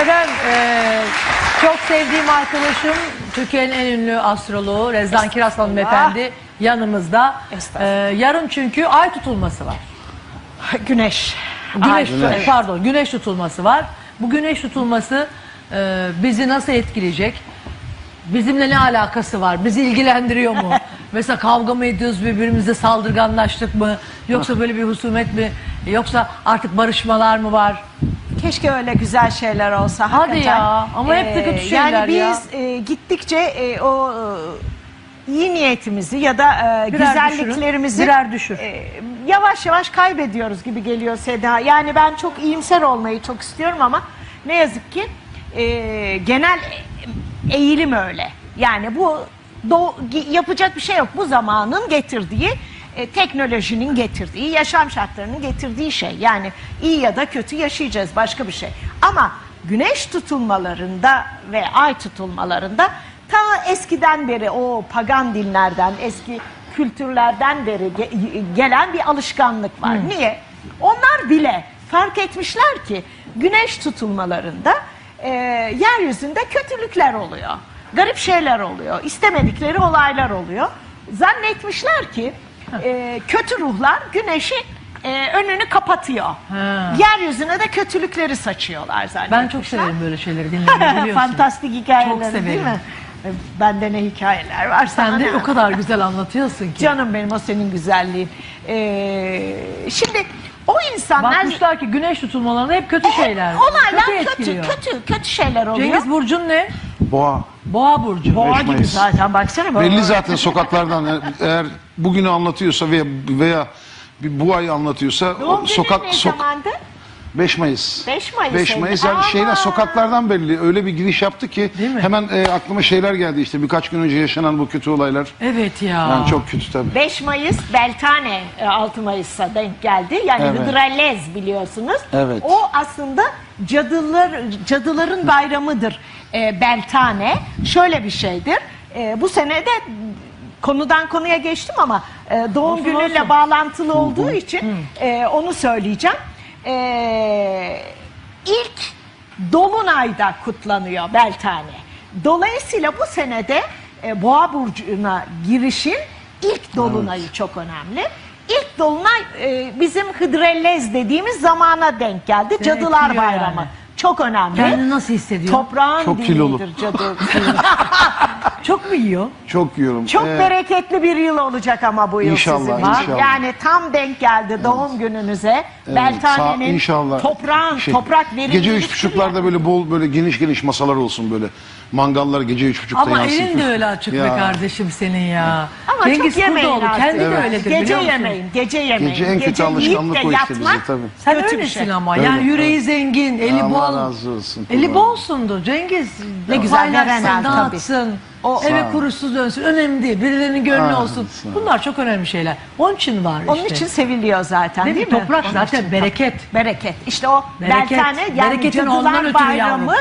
Efendim eee, çok sevdiğim arkadaşım Türkiye'nin en ünlü astroloğu Rezdan Kiraz hanımefendi yanımızda. Eee, yarın çünkü ay tutulması var. Güneş. Güneş, Ay, tutu- pardon güneş tutulması var. Bu güneş tutulması eee, bizi nasıl etkileyecek? Bizimle ne alakası var? Bizi ilgilendiriyor mu? Mesela kavga mı ediyoruz birbirimize saldırganlaştık mı? Yoksa böyle bir husumet mi? Yoksa artık barışmalar mı var? Keşke öyle güzel şeyler olsa. Hadi hakikaten. ya, ama hep de kötü şeyler Yani ya. biz e, gittikçe e, o e, iyi niyetimizi ya da e, Birer güzelliklerimizi düşürün, birer düşür. e, yavaş yavaş kaybediyoruz gibi geliyor Seda. Yani ben çok iyimser olmayı çok istiyorum ama ne yazık ki e, genel eğilim öyle. Yani bu do- gi- yapacak bir şey yok. Bu zamanın getirdiği e, teknolojinin getirdiği, yaşam şartlarının getirdiği şey. Yani iyi ya da kötü yaşayacağız başka bir şey. Ama güneş tutulmalarında ve ay tutulmalarında ta eskiden beri o pagan dinlerden, eski kültürlerden beri ge- gelen bir alışkanlık var. Niye? Onlar bile fark etmişler ki güneş tutulmalarında e, yeryüzünde kötülükler oluyor. Garip şeyler oluyor. istemedikleri olaylar oluyor. Zannetmişler ki e, kötü ruhlar güneşin e, önünü kapatıyor. Ha. Yeryüzüne de kötülükleri saçıyorlar zannetmişler. Ben çok severim böyle şeyleri dinlemeyi biliyorsun. Fantastik hikayeler Çok değil severim. mi? E, Bende ne hikayeler var sana Sen de ne? o kadar güzel anlatıyorsun ki. Canım benim o senin güzelliğin. Ee, şimdi o insanlar... Bakmışlar ki güneş tutulmalarında hep kötü şeyler. Olaylar kötü kötü, etkiliyor. kötü, kötü, şeyler oluyor. Cengiz Burcu'nun ne? Boğa. Boğa Burcu. Boğa gibi Mayıs. zaten baksana. boğa. Belli zaten sokaklardan yani eğer bugünü anlatıyorsa veya veya bir bu ayı anlatıyorsa Doğum o sokak ne sok zamandı? 5 Mayıs. 5 Mayıs 5 ayında. Mayıs yani şeyler Aa! sokaklardan belli. Öyle bir giriş yaptı ki Değil mi? hemen e, aklıma şeyler geldi işte birkaç gün önce yaşanan bu kötü olaylar. Evet ya. Yani çok kötü tabii. 5 Mayıs Beltane e, 6 Mayıs'a denk geldi. Yani Evet. Hıdrellez biliyorsunuz. Evet. O aslında cadılar cadıların bayramıdır e, Beltane. Şöyle bir şeydir. E, bu sene de konudan konuya geçtim ama e, doğum Olsun, günüyle olsun. bağlantılı olduğu için e, onu söyleyeceğim. E, ilk Dolunay'da kutlanıyor Beltane. Dolayısıyla bu senede e, Boğa burcuna girişin ilk dolunayı çok önemli. İlk dolunay e, bizim Hıdrellez dediğimiz zamana denk geldi. Cadılar etkiliyor Bayramı. yani. Çok önemli. Kendini nasıl hissediyor? Toprağın Çok kilolu. cadı. Çok mu yiyor? Çok yiyorum. Çok Ee, bereketli bir yıl olacak ama bu yıl İnşallah, sizin. inşallah. Yani tam denk geldi doğum gününüze. evet, Beltane'nin sağ- inşallah. toprağın, Şey, toprak verimlilik. Gece üç buçuklarda böyle bol böyle geniş geniş masalar olsun böyle. Mangallar gece üç buçukta Ama yansın. elin de öyle açık be Ya. kardeşim senin ya. Ama Cengiz çok yemeyin Kurdoğlu artık. kendi de öyledir Gece biliyor musun? yemeyin, gece yemeyin. Gece en kötü yiyip alışkanlık o işte bize yatmak tabii. Sen kötü bir öylesin şey. ama. Öyle, yani yüreği evet. zengin, eli Allah bol. razı olsun. Eli Kurban. bolsundur Cengiz. Ne güzel, veren Paylaşsın, el tabii. dağıtsın. O- eve kurusuz dönsün. Önemli değil. Birilerinin gönlü Aa, olsun. sağ ol. Bunlar çok önemli şeyler. Onun için var Onun işte. için seviliyor zaten Değil değil, mi? mi? Toprak Onun zaten için. bereket. Bereket. İşte o Bereket. Beltane yani Bereketin ondan Cadılar ötürü Bayramı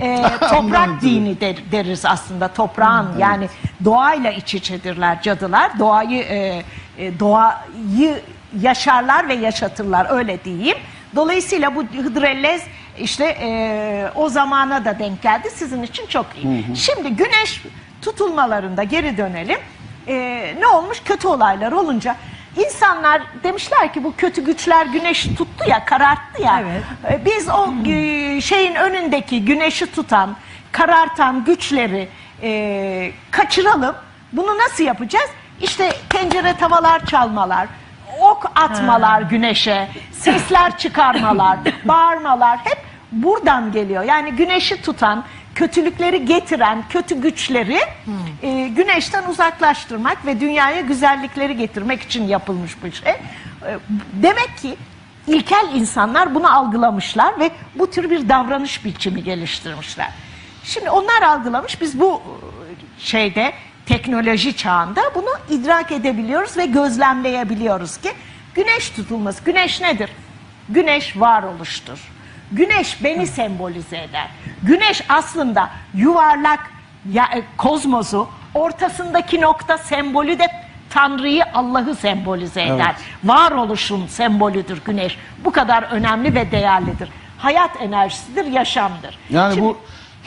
e, toprak dini der- deriz aslında toprağın yani doğayla iç içedirler cadılar doğayı e, e, doğayı yaşarlar ve yaşatırlar öyle diyeyim. Dolayısıyla bu Hıdrellez işte e, o zamana da denk geldi sizin için çok iyi. Şimdi güneş tutulmalarında geri dönelim. E, ne olmuş kötü olaylar olunca insanlar demişler ki bu kötü güçler güneş tuttu ya kararttı ya. Evet. E, Biz o e, şeyin önündeki güneşi tutan, karartan güçleri e, kaçıralım. Bunu nasıl yapacağız? İşte tencere tavalar çalmalar, ok atmalar güneşe, sesler çıkarmalar, bağırmalar hep buradan geliyor. Yani güneşi tutan, kötülükleri getiren kötü güçleri e, güneşten uzaklaştırmak ve dünyaya güzellikleri getirmek için yapılmış bir şey. E, demek ki İlkel insanlar bunu algılamışlar ve bu tür bir davranış biçimi geliştirmişler. Şimdi onlar algılamış, biz bu e, şeyde teknoloji çağında bunu idrak edebiliyoruz ve gözlemleyebiliyoruz ki güneş tutulması. Güneş nedir? Güneş varoluştur. Güneş beni sembolize eder. Güneş aslında yuvarlak ya, e, kozmosu ortasındaki nokta sembolü de Tanrı'yı Allah'ı sembolize eder. Varoluşun sembolüdür güneş. Bu kadar önemli ve değerlidir. hayat enerjisidir, yaşamdır. Yani Şimdi- bu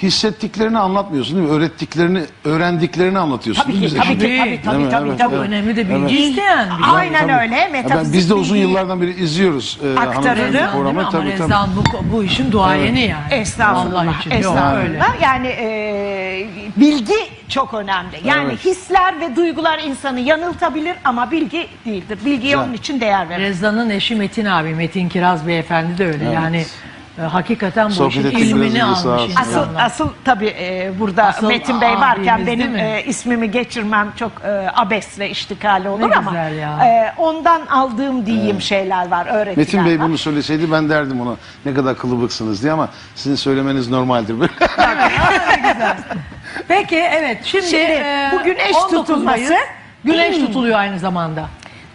hissettiklerini anlatmıyorsun değil mi? Öğrettiklerini, öğrendiklerini anlatıyorsun Tabii değil mi ki, bize? tabii ki, Tabii, tabii, tabii, değil mi? tabii, Evet, tabii. Evet. önemli de bilgi Evet. isteyen bir Aynen Tabii. öyle. Ya ben- Metafizik biz de uzun bilgiyi- yıllardan beri izliyoruz e, Aktarırım. hanımefendi değil programı. Ama Tabii tabii. Rezan bu, bu işin duayeni yani. Allah Estağfurullah. için. Yok, Estağfurullah. öyle. Yani e, bilgi çok önemli. Yani Evet. hisler ve duygular insanı yanıltabilir ama bilgi değildir. Bilgiye Güzel. onun için değer verir. Rezan'ın eşi Metin abi, Metin Kiraz beyefendi de öyle. Evet. Yani e, hakikaten bu Sohbet işin ettik ilmini biraz almış. Asıl insanlar. asıl tabii e, burada Asıl Metin Bey varken abimiz değil benim mi? e, ismimi geçirmem çok e, abesle iştikali olur ama güzel ya. e, ondan aldığım diyeyim şeyler var, öğretiler Metin Bey var. bunu söyleseydi ben derdim ona ne kadar kılıbıksınız diye ama sizin söylemeniz normaldir. Peki evet şimdi, Şimdi e, bu güneş 19 tutulması- Mayıs, güneş Hmm. tutuluyor aynı zamanda.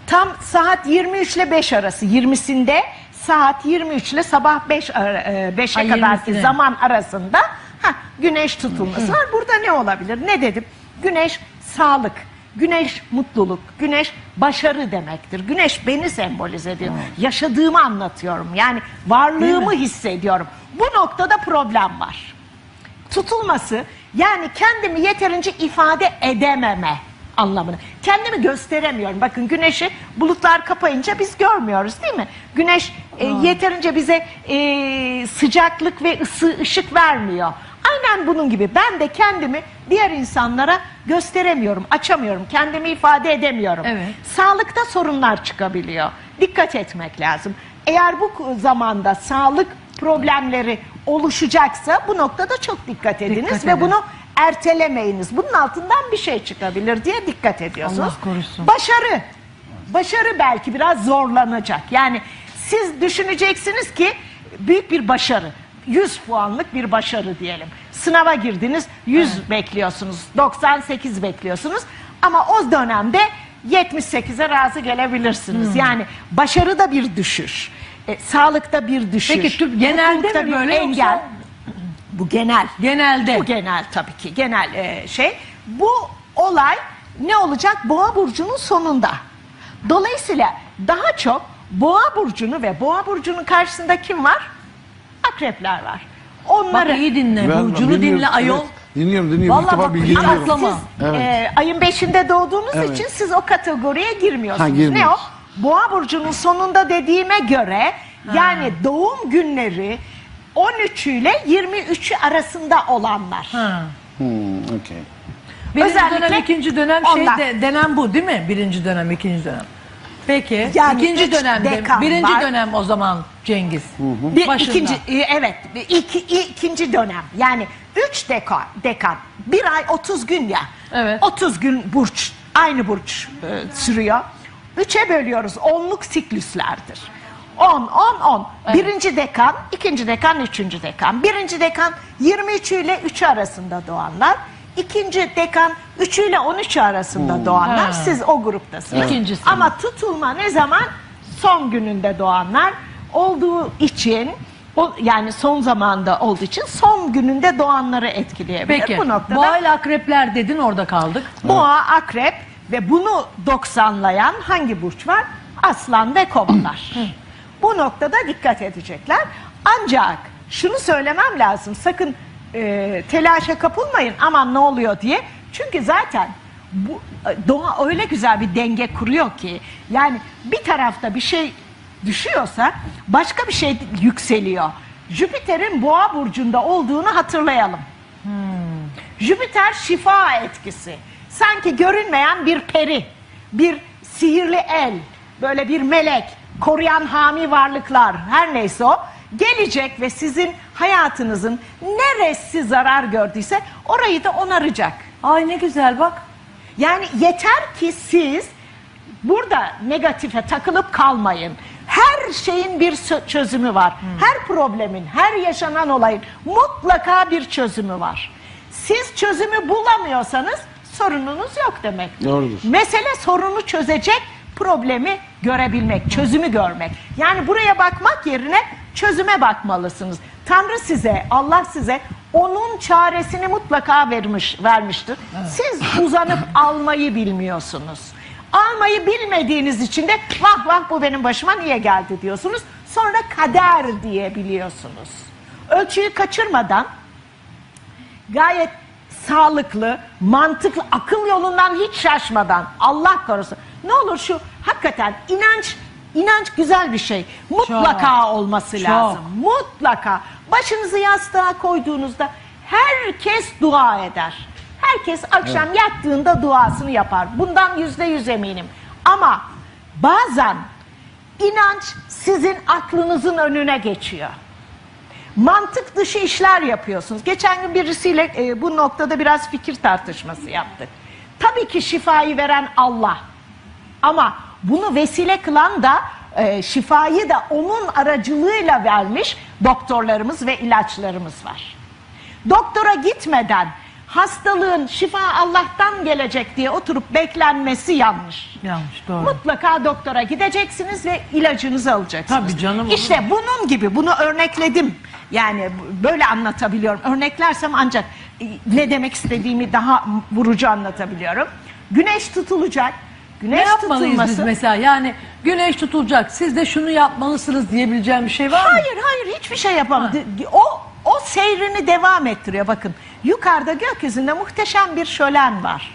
Tam saat 23 ile 5 arası 20'sinde saat 23 ile sabah 5 5'e Ay, kadarki 20'sine. zaman arasında ha, güneş tutulması var. Burada ne olabilir? Ne dedim? Güneş sağlık, güneş mutluluk, güneş başarı demektir. Güneş beni sembolize ediyor. Yaşadığımı anlatıyorum. Yani varlığımı hissediyorum. Bu noktada problem var tutulması yani kendimi yeterince ifade edememe anlamını. Kendimi gösteremiyorum. Bakın güneşi bulutlar kapayınca biz görmüyoruz değil mi? Güneş e, yeterince bize e, sıcaklık ve ısı, ışık vermiyor. Aynen bunun gibi ben de kendimi diğer insanlara gösteremiyorum, açamıyorum, kendimi ifade edemiyorum. Evet. Sağlıkta sorunlar çıkabiliyor. Dikkat etmek lazım. Eğer bu zamanda sağlık problemleri oluşacaksa bu noktada çok dikkat ediniz Dikkat ve edin. bunu ertelemeyiniz. Bunun altından bir şey çıkabilir diye dikkat ediyorsunuz. Allah korusun. Başarı. Başarı belki biraz zorlanacak. Yani siz düşüneceksiniz ki büyük bir başarı. 100 puanlık bir başarı diyelim. Sınava girdiniz 100 bekliyorsunuz. 98 bekliyorsunuz. Ama o dönemde 78'e razı gelebilirsiniz. Hmm. Yani başarıda bir düşüş. E, sağlıkta bir düşüş. Peki tüm- genelde mi bir böyle engel. yoksa- Bu genel. Genelde. Bu genel tabii ki genel e, şey. Bu olay ne olacak? Boğa burcunun sonunda. Dolayısıyla daha çok Boğa burcunu ve Boğa burcunun karşısında kim var? Akrepler var. Bak Onları iyi dinle, Ben- Burcu'nu dinliyorum, dinle ayol. evet. Dinliyorum dinliyorum. Vallahi İlk defa bak, ama siz Evet. e, ayın 5'inde doğduğunuz Evet. için siz o kategoriye girmiyorsunuz. Ha, ne girmiyoruz. o? Boğa burcunun sonunda dediğime göre yani doğum günleri 13 ile 23 arasında olanlar. Ha. Hmm, okey. Birinci Özellikle dönem, ikinci dönem şey ondan. de, denen bu değil mi? Birinci dönem, ikinci dönem. Peki, Yani ikinci üç dönemde, dekan birinci var. dönem o zaman Cengiz. Bir, Başında. ikinci, e, evet iki, ikinci dönem yani 3 dekan, dekan bir ay 30 gün ya Evet. 30 gün burç aynı burç e, sürüyor. Üçe bölüyoruz onluk siklüslerdir. 10, 10, 10. Birinci dekan, ikinci dekan, üçüncü dekan. Birinci dekan 23 ile 3 arasında doğanlar. İkinci dekan 3 ile 13 arasında doğanlar. Ha. Siz o gruptasınız. İkincisi. Ama tutulma ne zaman? Son gününde doğanlar olduğu için o, yani son zamanda olduğu için son gününde doğanları etkileyebilir. Peki, Bu noktada boğa ile akrepler dedin orada kaldık. boğa, akrep ve bunu 90'layan hangi burç var? Aslan ve kovalar. Bu noktada dikkat edecekler. Ancak şunu söylemem lazım. Sakın e, telaşa kapılmayın aman ne oluyor diye. Çünkü zaten bu e, doğa öyle güzel bir denge kuruyor ki yani bir tarafta bir şey düşüyorsa başka bir şey yükseliyor. Jüpiter'in boğa burcunda olduğunu hatırlayalım. Jüpiter şifa etkisi. Sanki görünmeyen bir peri, bir sihirli el, böyle bir melek, koruyan hami varlıklar her neyse o gelecek ve sizin hayatınızın neresi zarar gördüyse orayı da onaracak. Ay ne güzel bak. Yani yeter ki siz burada negatife takılıp kalmayın. Her şeyin bir çözümü var. Her problemin, her yaşanan olayın mutlaka bir çözümü var. Siz çözümü bulamıyorsanız sorununuz yok demek. Doğrudur. Mesele sorunu çözecek problemi görebilmek, çözümü görmek. Yani buraya bakmak yerine çözüme bakmalısınız. Tanrı size, Allah size onun çaresini mutlaka vermiş vermiştir. Siz uzanıp almayı bilmiyorsunuz. Almayı bilmediğiniz için de vah vah bu benim başıma niye geldi diyorsunuz. Sonra kader diye biliyorsunuz. Ölçüyü kaçırmadan gayet sağlıklı, mantıklı, akıl yolundan hiç şaşmadan Allah korusun. Ne olur şu hakikaten inanç inanç güzel bir şey. Mutlaka olması Çok. lazım. Mutlaka. Başınızı yastığa koyduğunuzda herkes dua eder. Herkes akşam yattığında duasını yapar. Bundan yüzde yüz eminim. Ama bazen inanç sizin aklınızın önüne geçiyor mantık dışı işler yapıyorsunuz. Geçen gün birisiyle e, bu noktada biraz fikir tartışması yaptık. Tabii ki şifayı veren Allah. Ama bunu vesile kılan da e, şifayı da onun aracılığıyla vermiş doktorlarımız ve ilaçlarımız var. Doktora gitmeden hastalığın şifa Allah'tan gelecek diye oturup beklenmesi yanlış. Yanlış doğru. Mutlaka doktora gideceksiniz ve ilacınızı alacaksınız. Tabii canım, olur İşte bunun gibi bunu örnekledim. Yani böyle anlatabiliyorum. Örneklersem ancak e, ne demek istediğimi daha vurucu anlatabiliyorum. Güneş tutulacak. Güneş Ne yapmalıyız tutulması. biz mesela? Yani güneş tutulacak. Siz de şunu yapmalısınız diyebileceğim bir şey var mı? Hayır hayır hiçbir şey yapamam. O o seyrini devam ettiriyor. Bakın yukarıda gökyüzünde muhteşem bir şölen var.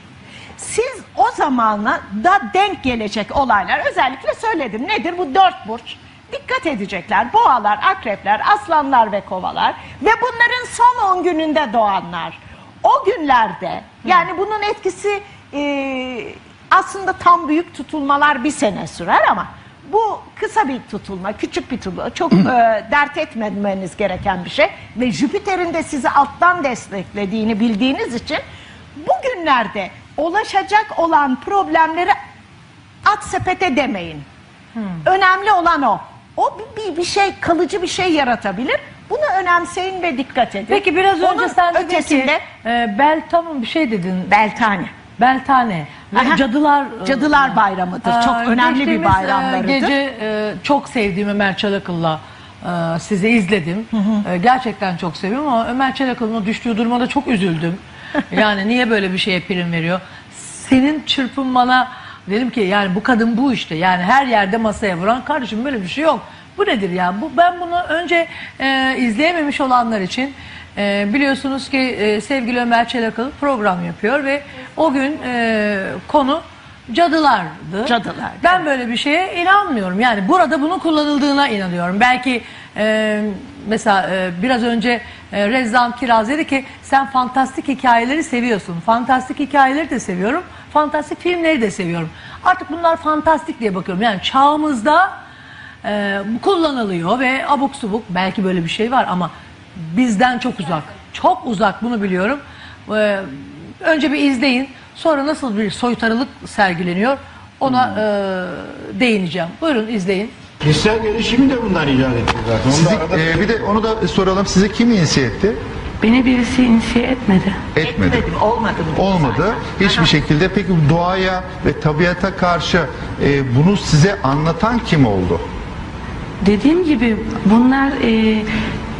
Siz o zamana da denk gelecek olaylar özellikle söyledim. Nedir bu dört burç? Dikkat edecekler. Boğalar, akrepler, aslanlar ve kovalar ve bunların son 10 gününde doğanlar. O günlerde yani bunun etkisi e, aslında tam büyük tutulmalar bir sene sürer ama bu kısa bir tutulma, küçük bir tutulma, çok e, dert etmemeniz gereken bir şey ve Jüpiter'in de sizi alttan desteklediğini bildiğiniz için bugünlerde ulaşacak olan problemleri at sepete demeyin. Önemli olan o. O bir, bir, şey, kalıcı bir şey yaratabilir. Bunu önemseyin ve dikkat edin. Peki biraz önce Onun sen dedin ötesinde ki e, Beltam'ın bir şey dedin. Beltane. Beltane. Aha. Cadılar Cadılar Bayramı'dır. Çok önemli bir geçtiğimiz, bayramlarıdır. e, Gece e, çok sevdiğim Ömer Çalakıl'la e, sizi izledim. E, gerçekten çok seviyorum ama Ömer Çalakıl'ın o düştüğü duruma da çok üzüldüm. yani niye böyle bir şeye prim veriyor? Senin çırpınmana dedim ki yani bu kadın bu işte. Yani her yerde masaya vuran kardeşim böyle bir şey yok. Bu nedir ya? Bu ben bunu önce e, izleyememiş olanlar için e, biliyorsunuz ki e, sevgili Ömer Çelakıl program yapıyor ve o gün e, konu cadılardı. Cadılar, Ben böyle bir şeye inanmıyorum. Yani burada bunun kullanıldığına inanıyorum. Belki e, mesela e, biraz önce e, Rezzan Kiraz dedi ki sen fantastik hikayeleri seviyorsun. Fantastik hikayeleri de seviyorum. Fantastik filmleri de seviyorum. Artık bunlar fantastik diye bakıyorum. Yani çağımızda e, kullanılıyor ve abuk subuk belki böyle bir şey var ama bizden çok uzak. Çok uzak bunu biliyorum. E, önce bir izleyin. Sonra nasıl bir soytarılık sergileniyor ona e, değineceğim. Buyurun izleyin. Kişisel gelişimi de bundan icat etti zaten. Onu Sizi, da arada e, bir de onu da soralım. Sizi kim inisiye etti? Beni birisi inisiye etmedi. Etmedi. Etmedim, olmadı mı? Olmadı. Hiçbir şekilde. Peki doğaya ve tabiata karşı e, bunu size anlatan kim oldu? Dediğim gibi bunlar e,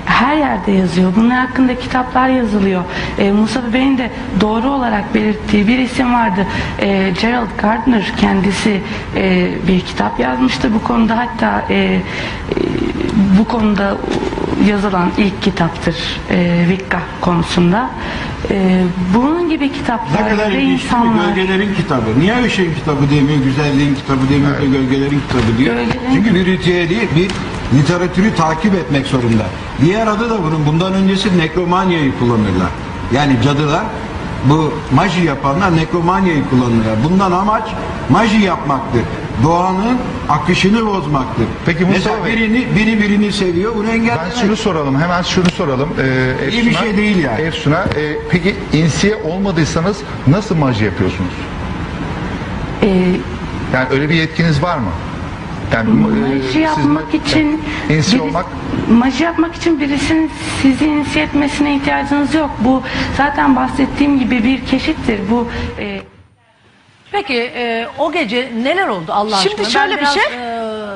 her yerde yazıyor. Bunlar hakkında kitaplar yazılıyor. E, Mustafa Bey'in de doğru olarak belirttiği bir isim vardı. E, Gerald Gardner kendisi e, bir kitap yazmıştı bu konuda. Hatta e, e, bu konuda yazılan ilk kitaptır e, Wicca konusunda. E, bunun gibi ne kitaplarda kadar ilginç değil mi? insanlar... Gölgelerin kitabı. Niye ışığın kitabı demiyor, güzelliğin kitabı demiyor da gölgelerin kitabı diyor. Gölgelerin- Çünkü bir ritüeli, bir literatürü takip etmek zorunda. Diğer adı da bunun. Bundan öncesi nekromanyayı kullanırlar. Yani cadılar bu maji yapanlar nekromanyayı kullanırlar. Bundan amaç maji yapmaktır. Doğanın akışını bozmaktır. Peki Mustafa Mesela Bey- birini, biri birini seviyor, bunu engellemek. Ben şunu soralım. Hemen şunu soralım. E, İyi bir şey değil yani. Efsun'a. E, peki insiye olmadıysanız nasıl maji yapıyorsunuz? E, Yani öyle bir yetkiniz var mı? Yani e, Maji siz- yapmak için insiye biri- olmak maji yapmak için birisinin sizi inisiye etmesine ihtiyacınız yok. Bu zaten bahsettiğim gibi bir keşiftir. Bu e, Peki e, o gece neler oldu Allah Şimdi aşkına? şöyle ben bir biraz, şey,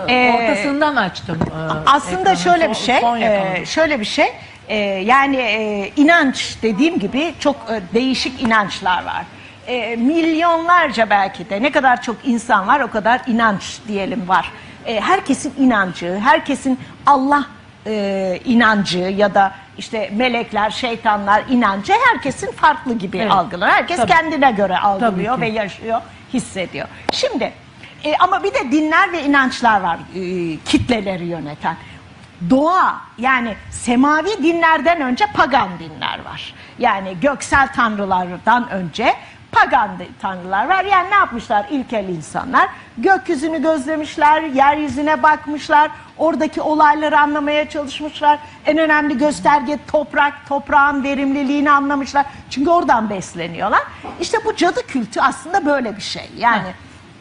e, e, ortasından açtım. e, Aslında ekranı, şöyle bir şey, son e, şöyle bir şey. e, yani e, inanç dediğim gibi çok e, değişik inançlar var. E, milyonlarca belki de ne kadar çok insan var o kadar inanç diyelim var. e, herkesin inancı, herkesin Allah e, inancı ya da işte melekler, şeytanlar inancı herkesin farklı gibi Evet. algılar. Herkes Tabii. kendine göre algılıyor ve yaşıyor, hissediyor. Şimdi e, ama bir de dinler ve inançlar var e, kitleleri yöneten. Doğa yani semavi dinlerden önce pagan dinler var. Yani göksel tanrılardan önce pagan tanrılar var. Yani ne yapmışlar ilkel insanlar? Gökyüzünü gözlemişler, yeryüzüne bakmışlar, oradaki olayları anlamaya çalışmışlar. En önemli gösterge toprak, toprağın verimliliğini anlamışlar. Çünkü oradan besleniyorlar. İşte bu cadı kültü aslında böyle bir şey. Yani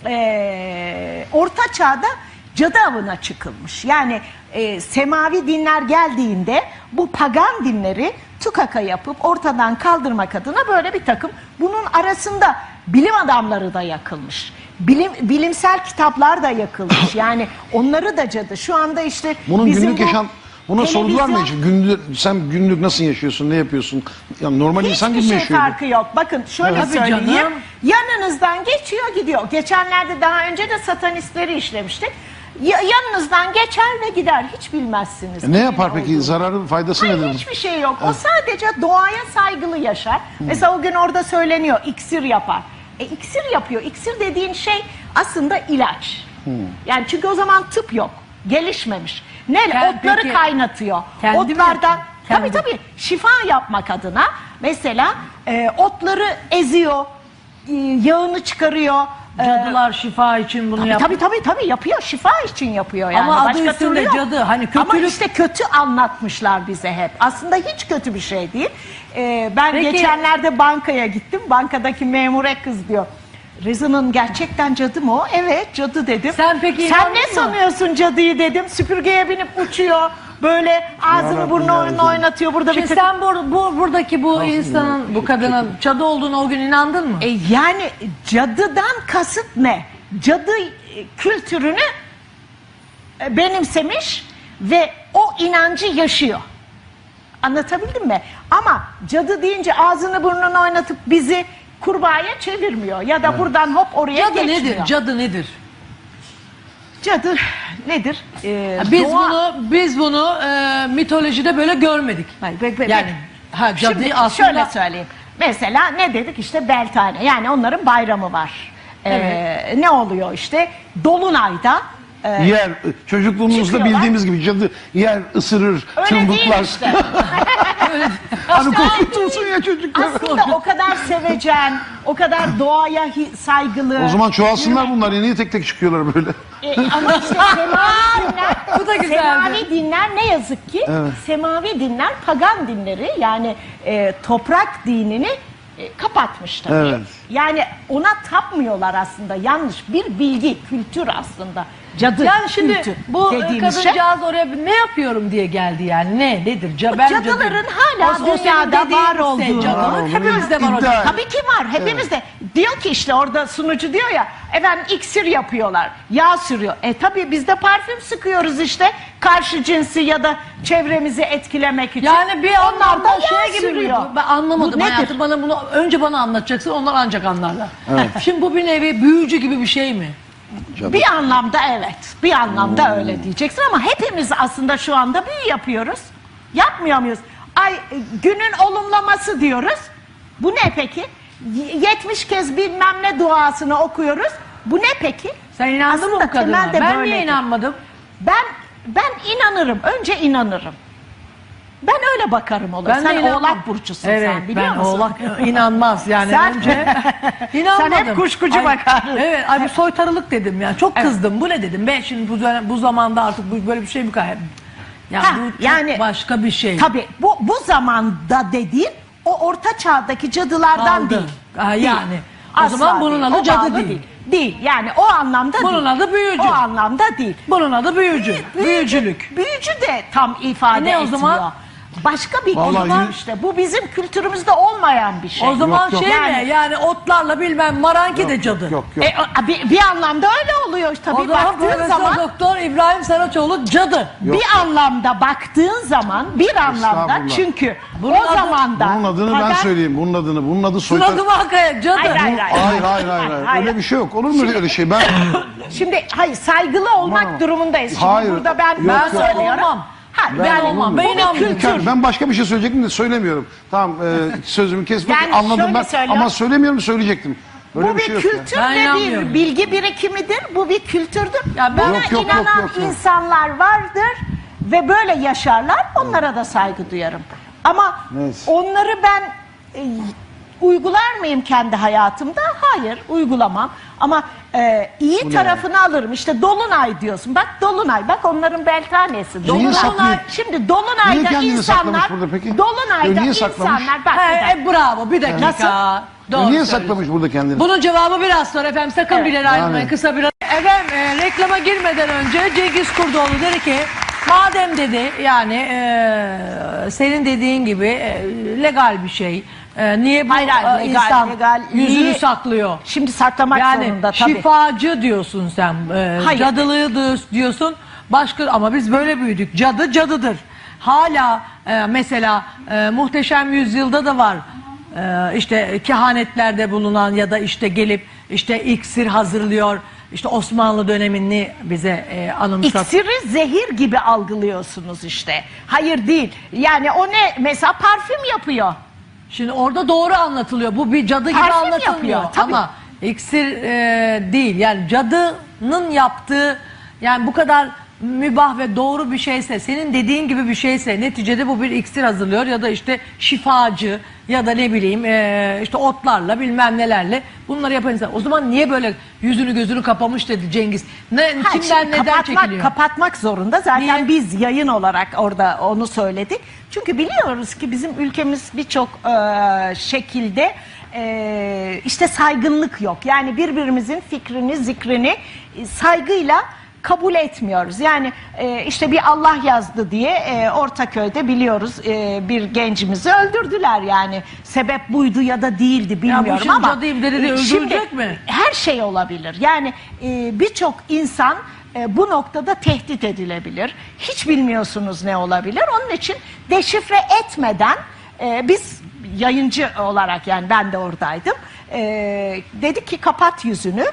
eee orta çağda cadı avına çıkılmış. Yani e, semavi dinler geldiğinde bu pagan dinleri tukaka yapıp ortadan kaldırmak adına böyle bir takım bunun arasında bilim adamları da yakılmış. Bilim, bilimsel kitaplar da yakılmış. Yani onları da cadı. Şu anda işte Bunun bizim günlük bu yaşam Buna sordular mı hiç? Günlük, sen günlük nasıl yaşıyorsun, ne yapıyorsun? Ya normal insan Hiçbir gibi mi şey yaşıyor? bu? farkı yok. Bakın şöyle Evet. Söyleyeyim. canım. Yanınızdan geçiyor gidiyor. Geçenlerde daha önce de satanistleri işlemiştik. Ya- yanınızdan geçer ve gider. Hiç bilmezsiniz. E ne yapar peki? olduğunu. Zararı, faydası Hayır nedir? hiçbir şey yok. O sadece doğaya saygılı yaşar. Mesela o gün orada söyleniyor iksir yapar. E iksir yapıyor. İksir dediğin şey aslında ilaç. Yani çünkü o zaman tıp yok. Gelişmemiş. Ne Kend- otları peki, kaynatıyor. kendi mi Otlardan yapıyor? tabii Kendi. tabii şifa yapmak adına mesela e, otları eziyor. e, yağını çıkarıyor. E, Cadılar şifa için bunu Tabii, yap. tabii tabii tabii yapıyor. Şifa için yapıyor yani. Ama adı Başka üstünde türlü yok. cadı. Hani Ama kötülük- işte kötü anlatmışlar bize hep. Aslında hiç kötü bir şey değil. Ee, ben Peki- geçenlerde bankaya gittim. Bankadaki memure kız diyor. Rezan'ın gerçekten cadı mı o? Evet cadı dedim. Sen peki Sen inandın ne mı? sanıyorsun cadıyı dedim. Süpürgeye binip uçuyor. Böyle ağzını burnunu oynatıyor. Burada bir Şimdi takım- sen bu, bu buradaki bu insanın bu kadının cadı olduğuna o gün inandın mı? E, yani cadıdan kasıt ne? Cadı e, kültürünü e, benimsemiş ve o inancı yaşıyor. Anlatabildim mi? Ama cadı deyince ağzını burnunu oynatıp bizi kurbağaya çevirmiyor. Ya da buradan hop oraya Cadı geçmiyor. nedir? Cadı nedir? Cadı nedir? Ee, Biz doğa- bunu biz bunu e, mitolojide böyle görmedik. Hayır, bek- bek- yani ha cadı Şimdi aslında şöyle söyleyeyim. Mesela ne dedik işte Beltane. Yani onların bayramı var. Ee, Ne oluyor işte? Dolunayda e, Yer, çocukluğumuzda Çıkıyorlar. bildiğimiz gibi cadı yer, ısırır, Öyle değil işte. hani ya çocuklar. Aslında o kadar sevecen, o kadar doğaya hi- saygılı. O zaman çoğalsınlar bunlar ya niye tek tek çıkıyorlar böyle? E, ama işte semavi dinler, Bu da güzeldi. semavi dinler ne yazık ki semavi dinler pagan dinleri yani e, toprak dinini e, kapatmış tabii. Evet. Yani ona tapmıyorlar aslında yanlış bir bilgi, kültür aslında. Cadı yani şimdi kültü bu e, dediğimiz şey. kadıncağız oraya ne yapıyorum diye geldi yani. Ne nedir? Ca, ben cadıların cadı- hala O- o senin dünyada dediğin var ise olduğunu- Cadılık hepimizde var hocam. iddia- Tabii ki var. Hepimiz de. Diyor ki işte orada sunucu diyor ya efendim iksir yapıyorlar. Yağ sürüyor. E tabii biz de parfüm sıkıyoruz işte. Karşı cinsi ya da çevremizi etkilemek için. Yani bir Onlar da şey gibi mi? bu? Ben anlamadım Bu nedir? hayatım. Bana bunu önce bana anlatacaksın. Onlar ancak anlarlar. Şimdi bu bir nevi büyücü gibi bir şey mi? Bir anlamda evet. Bir anlamda öyle diyeceksin ama hepimiz aslında şu anda büyü yapıyoruz. Yapmıyor muyuz? Ay e, günün olumlaması diyoruz. Bu ne peki? Y- 70 kez bilmem ne duasını okuyoruz. Bu ne peki? Sen inandın mı Aslında bu kadına? Ben niye böyledir. inanmadım? Ben ben inanırım. Önce inanırım. Ben öyle bakarım olaya. Ben de sen inanmam. oğlak burcusun evet, sen biliyor ben musun? oğlak inanmaz yani Sen- önce. İnanmadım. Sen hep kuşkucu Ay, bakardın. Evet, ay bir soytarılık dedim ya. Çok kızdım. Bu ne dedim? Ben şimdi bu, dönem- bu zamanda artık bu, böyle bir şey mi kayıp? Ya Ha, bu çok yani- başka bir şey. Tabii bu bu zamanda dediğin o orta çağdaki cadılardan Kaldı. değil. Ha, Değil. yani. O zaman bunun adı O cadı bağlı değil. Değil. Yani o anlamda Bunun değil. adı büyücü. O anlamda değil. Bunun adı büyücü. Büyücülük. Büyücü de tam ifade E ne o etmiyor. zaman? Başka bir Vallahi o zaman yüz- işte bu bizim kültürümüzde olmayan bir şey. O zaman Yok, yok. şey Yani- mi? Yani otlarla bilmem maranki de cadı. Yok yok. E, o- bir, bir anlamda öyle oluyor tabii O zaman baktığın Profesör zaman Doktor İbrahim Saraçoğlu cadı. bir anlamda baktığın zaman bir anlamda Estağfurullah. çünkü Bunun o adı- zaman da Bunun adını ben pagan- söyleyeyim. Bunun adını. Bunun adı soytar. Sınadı mı hakikaten cadı? Hayır, hayır, hayır. Hayır hayır hayır. hayır. Öyle bir şey yok. Olur mu öyle şey? Ben Şimdi hayır saygılı olmak Aman. durumundayız. Şimdi Hayır. burada ben Yok, ben yok. söylüyorum. Olmam. Ha, Ben ben, olmam. Ben inanmıyorum. kültür. Yani ben başka bir şey söyleyecektim de söylemiyorum. Tamam e, sözümü kesmek Yani anladım şöyle ben söylüyorum. ama söylemiyorum söyleyecektim. Böyle Bu bir bir şey yok ya. kültür Ben inanmıyorum. bir bilgi birikimidir. Bu bir kültürdür. Ya ben- Buna Yok, yok, yok, inanan yok, yok. insanlar vardır ve böyle yaşarlar. Onlara da saygı duyarım. Ama Neyse. onları ben e, uygular mıyım kendi hayatımda? Hayır, uygulamam. Ama e, iyi Bu ne tarafını alırım. İşte dolunay diyorsun. Bak dolunay. Bak onların bel tanesi. Dolunay. saklıyor? Şimdi Niye dolunayda kendini insanlar saklamış burada peki? dolunayda Niye saklamış? insanlar bak bir He, dakika. e, bravo bir dakika. Nasıl? Doğru Niye söylüyorsun. saklamış burada kendini? Bunun cevabı biraz sonra efendim sakın Evet. bir yere ayrılmayın Yani. kısa bir Efendim e, reklama girmeden önce Cengiz Kurdoğlu dedi ki madem dedi yani e, senin dediğin gibi e, legal bir şey e, niye bu Hayır, hayır, e, legal, insan legal. yüzünü Niye- saklıyor? Şimdi saklamak Yani zorunda tabii. şifacı diyorsun sen. E, Hayır. cadılığı diyor- diyorsun. Başka ama biz böyle büyüdük. Cadı cadıdır. Hala e, mesela e, Muhteşem Yüzyılda da var. E, işte kehanetlerde bulunan ya da işte gelip işte iksir hazırlıyor. İşte Osmanlı dönemini bize e, anımsat. İksiri zehir gibi algılıyorsunuz işte. Hayır değil. Yani o ne? Mesela parfüm yapıyor. Şimdi orada doğru anlatılıyor. Bu bir cadı gibi Parfüm anlatılmıyor. yapıyor, tabii. Ama iksir e, değil. Yani cadının yaptığı yani bu kadar mübah ve doğru bir şeyse, senin dediğin gibi bir şeyse neticede bu bir iksir hazırlıyor ya da işte şifacı ya da ne bileyim e, işte otlarla bilmem nelerle bunları yapan insan. O zaman niye böyle yüzünü gözünü kapamış dedi Cengiz. Ne, Ha, kimden şimdi neden kapatmak, çekiliyor? Kapatmak zorunda. Zaten Niye? biz yayın olarak orada onu söyledik. Çünkü biliyoruz ki bizim ülkemiz birçok e, şekilde e, işte saygınlık yok. Yani birbirimizin fikrini, zikrini e, saygıyla kabul etmiyoruz. Yani e, işte bir Allah yazdı diye e, Ortaköy'de biliyoruz e, bir gencimizi öldürdüler yani. Sebep buydu ya da değildi bilmiyorum şimdi ama. cadıyım dedi de e, öldürecek mi? her şey olabilir. Yani e, birçok insan e, bu noktada tehdit edilebilir. Hiç bilmiyorsunuz ne olabilir. Onun için deşifre etmeden e, biz yayıncı olarak yani ben de oradaydım. E, dedik ki kapat yüzünü.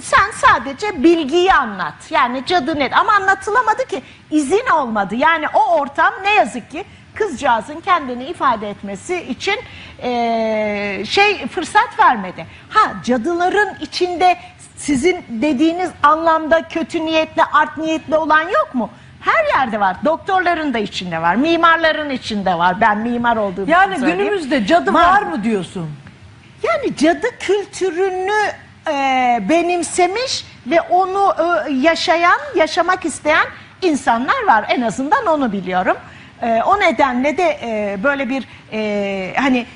Sen sadece bilgiyi anlat. Yani cadı ne? Ama anlatılamadı ki. izin olmadı. Yani o ortam ne yazık ki kızcağızın kendini ifade etmesi için eee, şey fırsat vermedi. Ha cadıların içinde sizin dediğiniz anlamda kötü niyetli, art niyetli olan yok mu? Her yerde var. Doktorların da içinde var. Mimarların içinde var. Ben mimar olduğum için Yani söyleyeyim. günümüzde cadı Var. var mı diyorsun? Yani cadı kültürünü e, benimsemiş ve onu e, yaşayan, yaşamak isteyen insanlar var. En azından onu biliyorum. E, o nedenle de e, böyle bir e, hani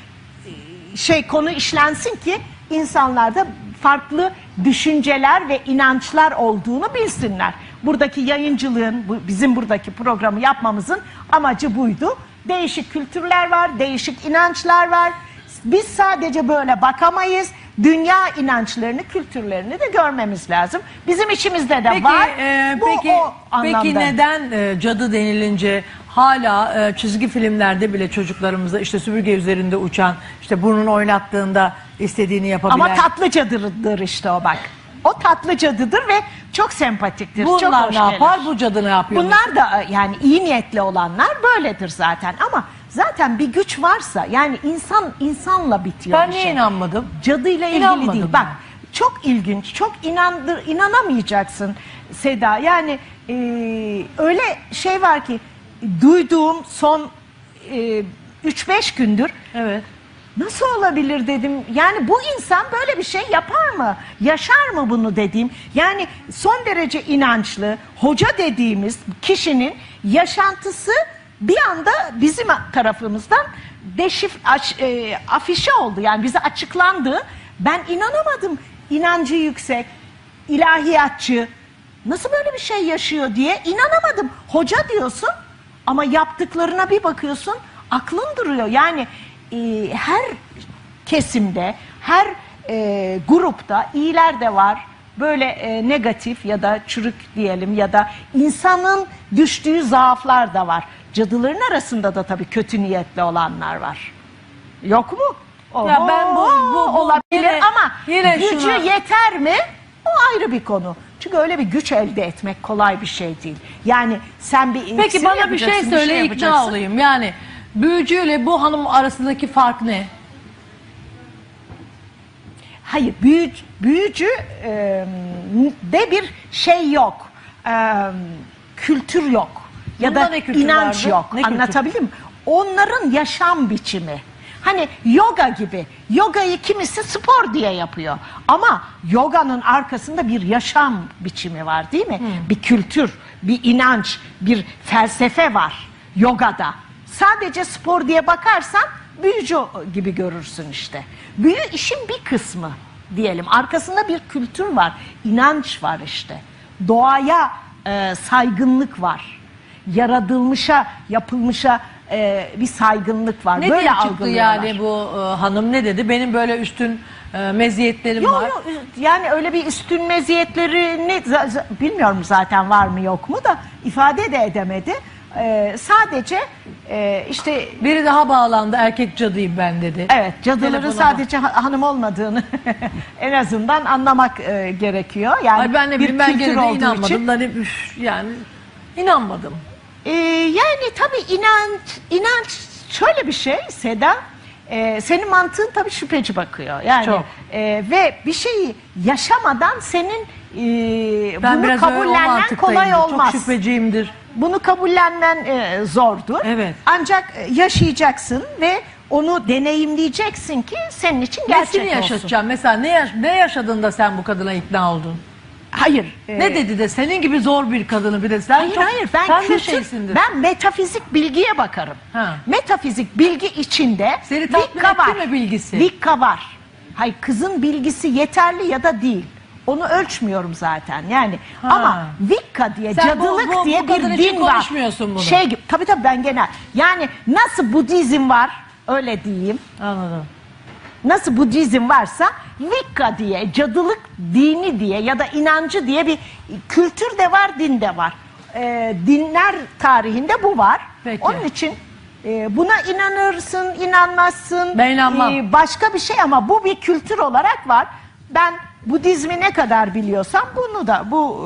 şey konu işlensin ki insanlarda farklı düşünceler ve inançlar olduğunu bilsinler. Buradaki yayıncılığın, bizim buradaki programı yapmamızın amacı buydu. Değişik kültürler var, değişik inançlar var. Biz sadece böyle bakamayız. Dünya inançlarını, kültürlerini de görmemiz lazım. Bizim içimizde de Peki, var. e, Bu peki, o anlamda. peki neden e, cadı denilince hala e, çizgi filmlerde bile çocuklarımıza işte süpürge üzerinde uçan, işte burnunu oynattığında istediğini yapabilen. Ama tatlı cadıdır işte o bak. O tatlı cadıdır ve çok sempatiktir. çok Bunlar hoş ne yapar? gelir. Bu cadı ne yapıyor? Bunlar da e, yani iyi niyetli olanlar böyledir zaten ama zaten bir güç varsa yani insan insanla bitiyor Ben bir şey. inanmadım? Cadıyla ilgili İnanmadım değil. ben. Bak çok ilginç, çok inandır inanamayacaksın Seda. Yani e, öyle şey var ki duyduğum son e, 3-5 gündür Evet. Nasıl olabilir dedim. Yani bu insan böyle bir şey yapar mı? Yaşar mı bunu dediğim. Yani son derece inançlı hoca dediğimiz kişinin yaşantısı bir anda bizim tarafımızdan deşif aş- e, afişe oldu. Yani bize açıklandı. Ben inanamadım. İnancı yüksek, ilahiyatçı. Nasıl böyle bir şey yaşıyor diye inanamadım. Hoca diyorsun Ama yaptıklarına bir bakıyorsun aklın duruyor. Yani e, her kesimde, her e, grupta iyiler de var. Böyle e, negatif ya da çürük diyelim ya da insanın düştüğü zaaflar da var. Cadıların arasında da tabii kötü niyetli olanlar var. Yok mu? Ya ben bu- bu- bu- olabilir yine- ama yine gücü şuna- yeter mi? O ayrı bir konu. Çünkü öyle bir güç elde etmek kolay bir şey değil. Yani sen bir Peki iksir bana bir şey yapacaksın, söyle ikna yapacaksın. olayım. Yani büyücüyle bu hanım arasındaki fark ne? Hayır, büyücü, büyücü e, de bir şey yok. E, kültür yok. Ya Bunda da ne kültür inanç vardı? yok. Ne kültür? Anlatabildim mi? Onların yaşam biçimi. Hani yoga gibi. Yogayı kimisi spor diye yapıyor. Ama yoganın arkasında bir yaşam biçimi var değil mi? Hmm. Bir kültür, bir inanç, bir felsefe var yogada. Sadece spor diye bakarsan büyücü gibi görürsün işte. Büyü işin bir kısmı diyelim. Arkasında bir kültür var, inanç var işte. Doğaya e, saygınlık var. Yaratılmışa, yapılmışa e, bir saygınlık var. Ne Böyle diye çıktı algılıyorlar. yani bu e, hanım ne dedi? Benim böyle üstün e, meziyetlerim Yok var. yok yani öyle bir üstün meziyetleri ne za- za- bilmiyorum zaten var mı yok mu da ifade de edemedi. Ee, sadece e, işte Biri daha bağlandı erkek cadıyım ben dedi. evet cadıların Telefona sadece ha- hanım olmadığını en azından anlamak e, gerekiyor. Yani Ay ben ne bir bileyim ben kültür gene de olduğu inanmadım. için. Hani, üf, yani inanmadım. Ee, yani tabii inanç, inanç şöyle bir şey Seda. e, senin mantığın tabii şüpheci bakıyor. Yani Çok. e, ve bir şeyi yaşamadan senin e, Ben bunu biraz öyle o kabullenmen mantıktayımdır. kolay olmaz. Çok şüpheciyimdir. Bunu kabullenmen e, zordur. Evet. Ancak e, yaşayacaksın ve onu deneyimleyeceksin ki senin için gerçek Nesini olsun. yaşatacağım? Mesela ne, yaş ne yaşadın da sen bu kadına ikna oldun? Hayır. Ne dedi de senin gibi zor bir kadını bir de sen Hayır çok, hayır ben sen de kültür, şeysindir. ben metafizik bilgiye bakarım. Ha. Metafizik bilgi içinde Seni tatmin etti var. mi bilgisi? Vikka var. Hayır kızın bilgisi yeterli ya da değil. Onu ölçmüyorum zaten yani. Ha. Ama Vikka diye, Sen bu- cadılık bu- bu diye kadın bir için din var. konuşmuyorsun bunu. Şey gibi, tabii tabii ben genel. Yani nasıl Budizm var öyle diyeyim. Anladım. Nasıl Budizm varsa Vikka diye, cadılık dini diye ya da inancı diye bir kültür de var, din de var. Ee, dinler tarihinde bu var. Peki. Onun için e, buna inanırsın, inanmazsın. Ben inanmam. Ee, başka bir şey ama bu bir kültür olarak var. Ben Budizmi ne kadar biliyorsam bunu da bu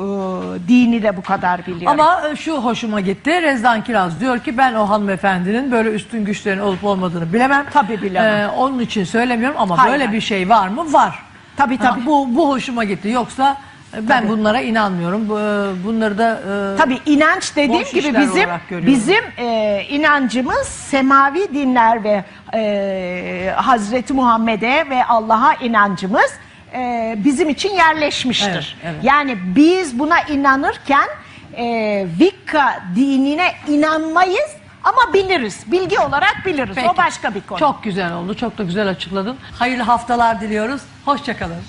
e, dini de bu kadar biliyorum. Ama e, şu hoşuma gitti. Rezdan Kiraz diyor ki ben o hanımefendinin böyle üstün güçlerin olup olmadığını bilemem. Tabii bilemem. Ee, onun için söylemiyorum ama Hayır, böyle bir şey var mı? Var. Tabii, Ha, tabii. bu, bu hoşuma gitti. Yoksa e, ben Tabii. bunlara inanmıyorum. Bu, e, Bunları da e, Tabii inanç dediğim boş gibi işler bizim olarak görüyorum. bizim e, inancımız semavi dinler ve e, Hazreti Muhammed'e ve Allah'a inancımız e, bizim için yerleşmiştir. Evet, evet. Yani biz buna inanırken e, Vikka dinine inanmayız ama biliriz. Bilgi olarak biliriz. Peki. O başka bir konu. Çok güzel oldu. Çok da güzel açıkladın. Hayırlı haftalar diliyoruz. Hoşçakalın.